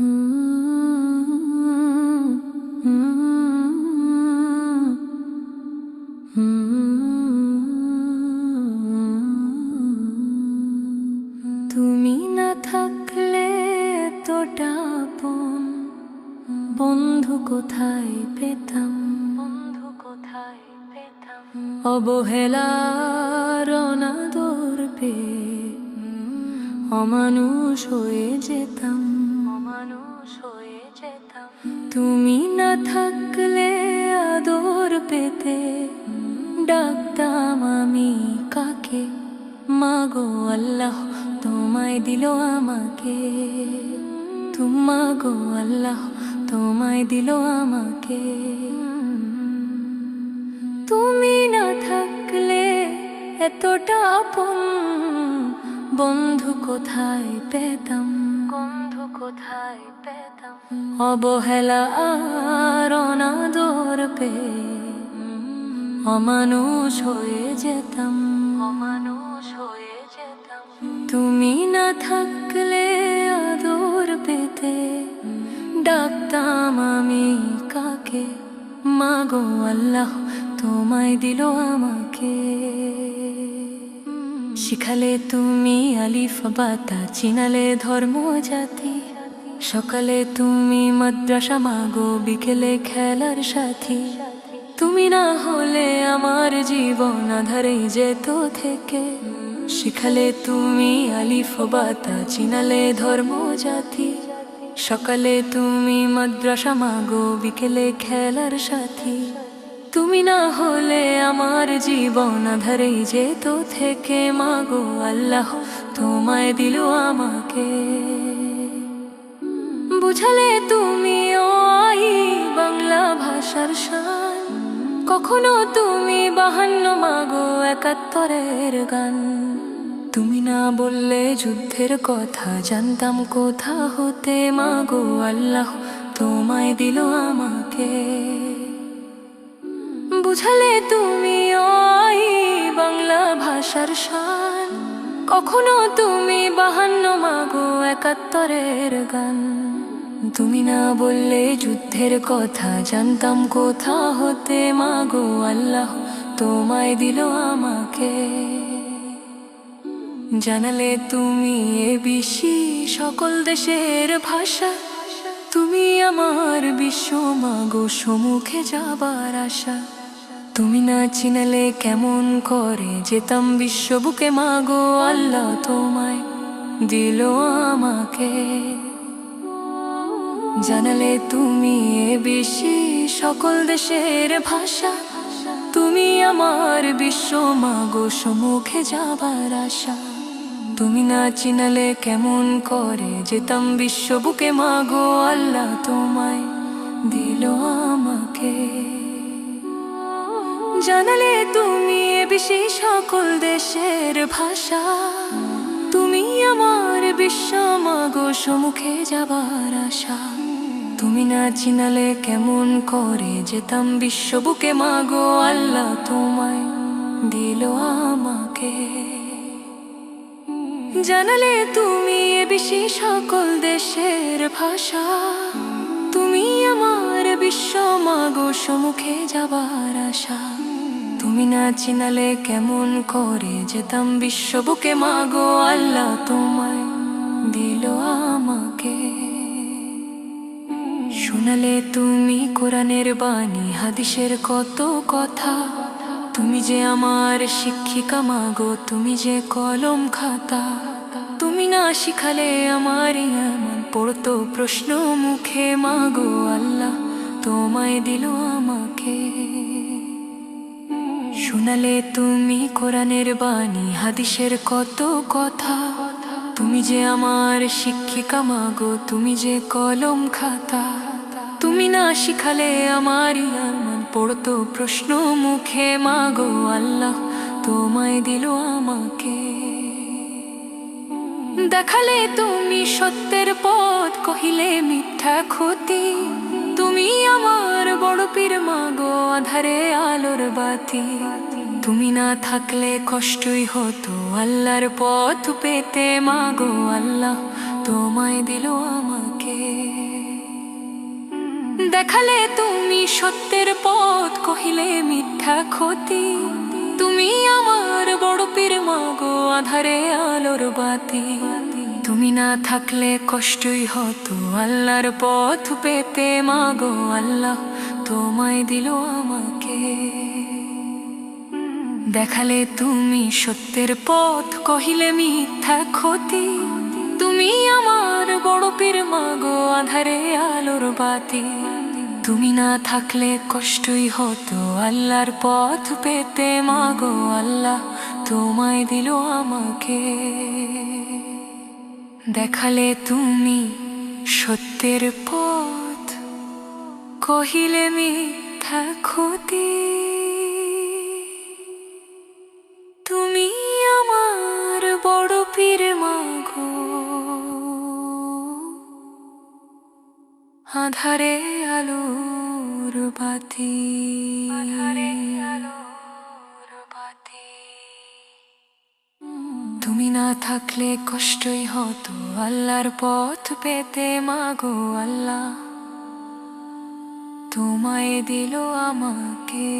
তুমি না থাকলে এতটা আপন। বন্ধু কোথায় পেতাম? বন্ধু কোথায় পেতাম? অবহেলার অনাদর পেয়ে অমানুষ হয়ে যেতাম। তুমি না থাকলে আদর পেতে। ডাকতাম আমি কাকে? মাগো আল্লাহ, তোমায় দিল আমাকে। তোমা গো আল্লাহ, তোমায় দিল আমাকে। তুমি না থাকলে এতটা আপন, বন্ধু কোথায় পেতাম? কোথায় পেতাম? অবহেলা আর অনাদর পেয়ে অমানুষ হয়ে যেতাম। অমানুষ হয়ে যেতাম। তুমি না থাকলে আদর পেতে ডাকতাম আমি কাকে? মাগো আল্লাহ তোমায় দিল আমাকে। শিখালে তুমি আলিফ বাতা চিনালে ধর্ম জাতি সকালে তুমি মাদ্রাসা মাগো, বিকেলে খেলার সাথী। তুমি না হলে আমার জীবন আধারে যেত থেকে। শিখালে তুমি আলিফ বাতা, চিনালে ধর্ম জাতি। সকালে তুমি মাদ্রাসা মাগো, বিকেলে খেলার সাথী। তুমি না হলে আমার জীবন আধারে যেত থেকে। মাগো আল্লাহ তোমায় দিল আমাকে। বুঝালে তুমি ও আই বাংলা ভাষার শান। কখনো তুমি বাহান্ন মাগো একাত্তরের গান। তুমি না বললে যুদ্ধের কথা, জানতাম কোথা হতে মাগো আল্লাহ তোমায় দিল আমাকে। বুঝালে তুমি ওই বাংলা ভাষার শান। কখনো তুমি বাহান্ন মাগো একাত্তরের গান। তুমি না বললে যুদ্ধের কথা, জানতাম কোথা হতে মাগো আল্লাহ, তোমায় দিল আমাকে। জানালে তুমি এ বেশি সকল দেশের ভাষা, তুমি আমার বিশ্ব মাগো সম্মুখে যাবার আশা। তুমি না চিনালে কেমন করে যেতাম বিশ্ব বুকে মাগো আল্লাহ তোমায় দিল আমাকে। জানালে তুমি এ বেশি সকল দেশের ভাষা। তুমি আমার বিশ্ব, মাগো সম্মুখে যাবার আশা। তুমি না চিনালে কেমন করে যেতাম বিশ্ব বুকে, মাগো আল্লাহ তোমায় দিল আমাকে। জানালে তুমি এ বেশি সকল দেশের ভাষা। তুমি আমার বিশ্ব মাগো সম্মুখে যাবার আশা। তুমি না চিনালে কেমন করে যেতাম বিশ্ব বুকে মাগো আল্লাহ তোমায় দিল আমাকে। জানালে তুমি এ বেশি সকল দেশের ভাষা। তুমি আমার বিশ্ব মাগো যাবার আশা। তুমি না চিনালে কেমন করে যেতাম বিশ্ব বুকে মাগো আল্লাহ তোমায় দিল আমাকে। শোনালে তুমি কোরআনের বাণী, হাদিসের কত কথা। তুমি যে আমার শিক্ষিকা, মাগো তুমি যে কলম খাতা। তুমি না শিখালে আমার এমন পড়তো প্রশ্ন মুখে। মাগো আল্লাহ তোমায় দিল আমাকে। শোনালে তুমি কোরআনের বাণী, হাদিসের কত কথা? তুমি যে আমার শিক্ষিকা মাগো তুমি যে কলম খাতা? তুমি না শিখালে আমার ইয়ামান পড়তো প্রশ্ন মুখে মাগো আল্লাহ তোমায় দিল আমাকে। দেখালে তুমি সত্যের পথ, কহিলে মিথ্যা ক্ষতি। তুমি আমার বড় পীর মাগো আধারে আলোর বাতি। তুমি না থাকলে কষ্টই হতো, আল্লাহর পথ পেতে মাগো আল্লাহ তোমায় দিল আমাকে। দেখালে তুমি সত্যের পথ, কহিলে মিথ্যা ক্ষতি। তুমি আমার বড় পীর মাগো আধারে আলোর বাতি। তুমি না থাকলে কষ্টই হতো। আল্লাহর পথ পেতে মাগো আল্লাহ, তোমায় দিল আমাকে। দেখালে তুমি সত্যের পথ, কহিলে মিথ্যা ক্ষতি। তুমি আমার বড় পীর মাগো, আধারে আলোর বাতি। তুমি না থাকলে কষ্টই হতো। আল্লাহর পথ পেতে মাগো আল্লাহ, তোমায় দিল আমাকে। দেখালে তুমি সত্যের পথ, কহিলে মিথ্যা ক্ষতি। তুমি আমার বড় পীর মাগো। আধারে আলোর বাতি। তুমি না থাকলে কষ্টই হতো। আল্লাহর পথ পেতে মাগো আল্লাহ তোমায় দিল আমাকে।